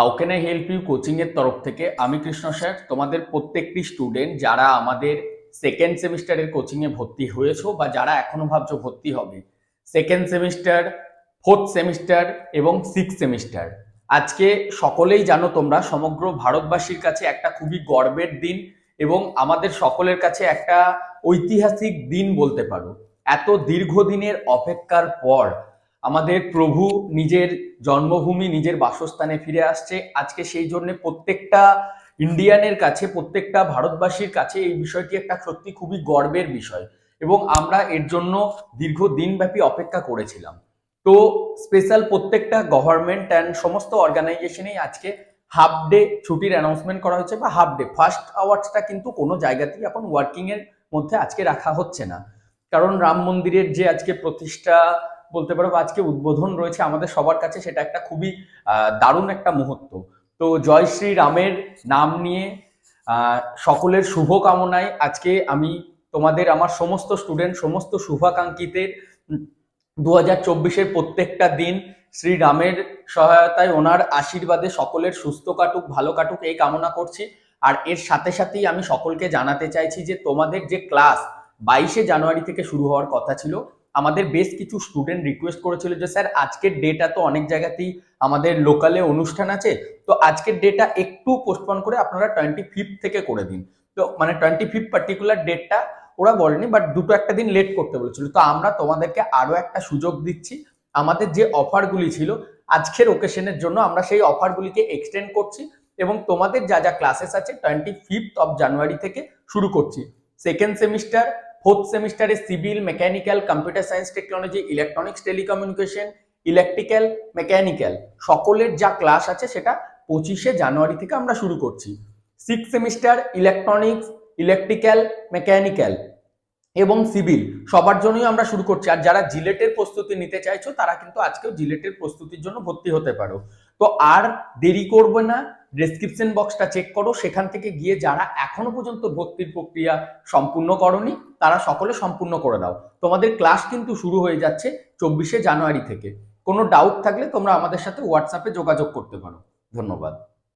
How can I help you coaching এর তরফ থেকে আমি কৃষ্ণ স্যার, তোমাদের প্রত্যেকটি স্টুডেন্ট যারা আমাদের সেকেন্ড সেমিস্টারের কোচিং এ ভর্তি হয়েছো বা যারা এখনও ভাবছ ভর্তি হবে সেকেন্ড সেমিস্টার ফোর্থ সেমিস্টার এবং সিক্স সেমিস্টার আজকে সকলেই জানো তোমরা, সমগ্র ভারতবাসীর কাছে একটা খুবই গর্বের দিন এবং আমাদের সকলের কাছে একটা ঐতিহাসিক দিন বলতে পারো। এত দীর্ঘদিনের অপেক্ষার পর আমাদের প্রভু নিজের জন্মভূমি, নিজের বাসস্থানে ফিরে আসছে। আজকে সেই জন্য প্রত্যেকটা ইন্ডিয়ানের কাছে, প্রত্যেকটা ভারতবাসীর কাছে এই বিষয়টি একটা সত্যি খুবই গর্বের বিষয় এবং আমরা এর জন্য দীর্ঘ দিনব্যাপী অপেক্ষা করেছিলাম। তো স্পেশাল প্রত্যেকটা গভর্নমেন্ট অ্যান্ড সমস্ত অর্গানাইজেশনেই আজকে হাফ ডে ছুটির অ্যানাউন্সমেন্ট করা হয়েছে বা হাফ ডে ফার্স্ট আওয়ার্সটা কিন্তু কোনো জায়গাতেই এখন ওয়ার্কিংয়ের মধ্যে আজকে রাখা হচ্ছে না। কারণ রাম মন্দিরের যে আজকে প্রতিষ্ঠা বলতে পারো আজকে উদ্বোধন রয়েছে আমাদের সবার কাছে, সেটা একটা খুবই দারুণ একটা মুহূর্ত। তো জয় শ্রী রামের নাম নিয়ে সকলের শুভ কামনায় আজকে আমি তোমাদের, আমার সমস্ত স্টুডেন্ট সমস্ত শুভাকাঙ্ক্ষীদের দু হাজার চব্বিশের প্রত্যেকটা দিন শ্রী রামের সহায়তায় ওনার আশীর্বাদে সকলের সুস্থ কাটুক, ভালো কাটুক, এই কামনা করছি। আর এর সাথে সাথেই আমি সকলকে জানাতে চাইছি যে তোমাদের যে ক্লাস বাইশে জানুয়ারি থেকে শুরু হওয়ার কথা ছিল আমাদের বেশ কিছু স্টুডেন্ট রিকোয়েস্ট করেছিল যে, স্যার, আজকের ডেটা তো অনেক জায়গাতেই আমাদের লোকালে অনুষ্ঠান আছে, তো আজকের ডেটা একটু পোস্টপন করে আপনারা টোয়েন্টি ফিফথ থেকে করে দিন। তো মানে টোয়েন্টি ফিফথ পার্টিকুলার ডেটটা ওরা বলেনি বাট দুটো একটা দিন লেট করতে বলেছিল। তো আমরা তোমাদেরকে আরও একটা সুযোগ দিচ্ছি। আমাদের যে অফারগুলি ছিল, আজকের ওকেশনের জন্য আমরা সেই অফারগুলিকে এক্সটেন্ড করছি এবং তোমাদের যা যা ক্লাসেস আছে টোয়েন্টি ফিফথ অফ জানুয়ারি থেকে শুরু করছি। সেকেন্ড সেমিস্টার ফোর্থ সেমিস্টারে civil mechanical computer science technology electronics telecommunication electrical mechanical সকলের যা ক্লাস আছে সেটা পঁচিশে জানুয়ারি থেকে আমরা শুরু করছি। Six semester electronics electrical mechanical এবং সিভিল, সবার জন্যই আমরা শুরু করছি। আর যারা জিলেটের প্রস্তুতি নিতে চাইছো, তারা কিন্তু আজকেও জিলেটের প্রস্তুতির জন্য ভর্তি হতে পারো। তো আর দেরি করবে না ডেসক্রিপশন বক্সটা চেক করো, সেখান থেকে গিয়ে যারা এখনও পর্যন্ত ভর্তির প্রক্রিয়া সম্পূর্ণ করনি, তারা সকলে সম্পূর্ণ করে দাও। তোমাদের ক্লাস কিন্তু শুরু হয়ে যাচ্ছে চব্বিশে জানুয়ারি থেকে। কোনো ডাউট থাকলে তোমরা আমাদের সাথে হোয়াটসঅ্যাপে যোগাযোগ করতে পারো। ধন্যবাদ।